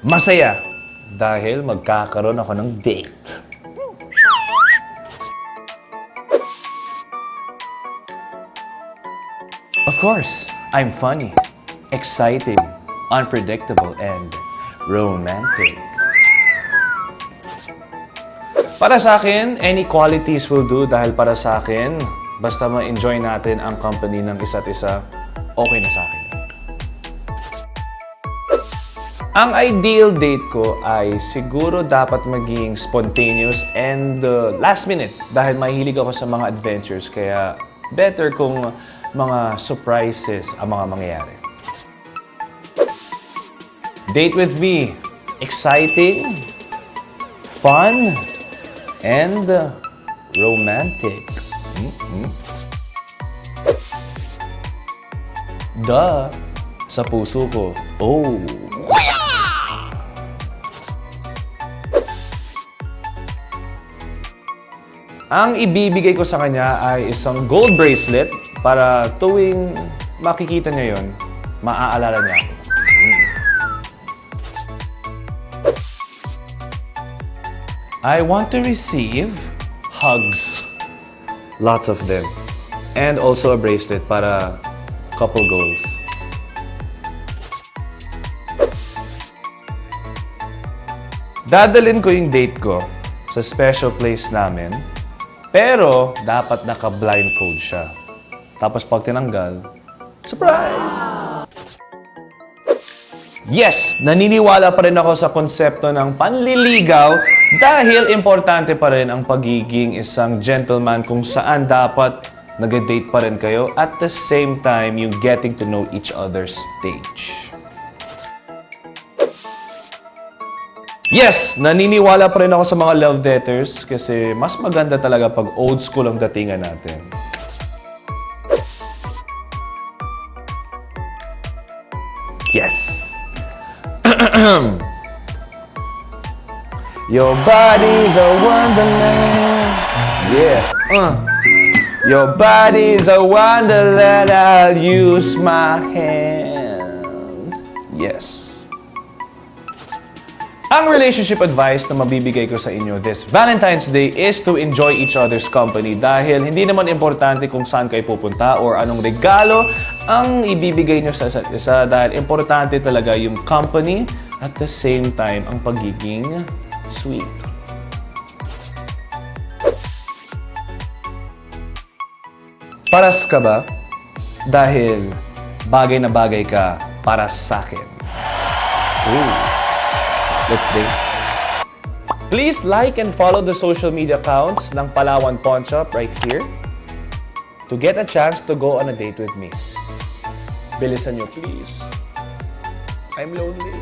Masaya dahil magkakaroon ako ng date. Of course, I'm funny, exciting, unpredictable, and romantic. Para sa akin, any qualities will do dahil para sa akin, basta ma-enjoy natin ang company ng isa't isa, okay na sa akin. Ang ideal date ko ay siguro dapat maging spontaneous and uh, last minute dahil mahilig ako sa mga adventures kaya better kung mga surprises ang mga mangyayari. Date with me. Exciting, fun, and uh, romantic. Mhm. Duh. Sa puso ko. Oh. Ang ibibigay ko sa kanya ay isang gold bracelet para tuwing makikita niya yon, maaalala niya ako. I want to receive hugs. Lots of them. And also a bracelet para couple goals. Dadalin ko yung date ko sa special place namin. Pero, dapat naka-blindfold siya. Tapos pag tinanggal, surprise! Yes, naniniwala pa rin ako sa konsepto ng panliligaw dahil importante pa rin ang pagiging isang gentleman kung saan dapat nag-date pa rin kayo at the same time yung getting to know each other's stage. Yes, naniniwala pa rin ako sa mga love letters kasi mas maganda talaga pag old school ang datingan natin. Yes. Your body's a wonderland. Yeah. Uh. Your body's a wonderland. I'll use my hands. Yes. Ang relationship advice na mabibigay ko sa inyo this Valentine's Day is to enjoy each other's company dahil hindi naman importante kung saan kayo pupunta or anong regalo ang ibibigay nyo sa isa't isa dahil importante talaga yung company at the same time ang pagiging sweet. Paras ka ba? Dahil bagay na bagay ka para sa akin. Ooh. Let's date. Please like and follow the social media accounts ng Palawan Pawn Shop right here to get a chance to go on a date with me. Bilisan nyo, please. I'm lonely.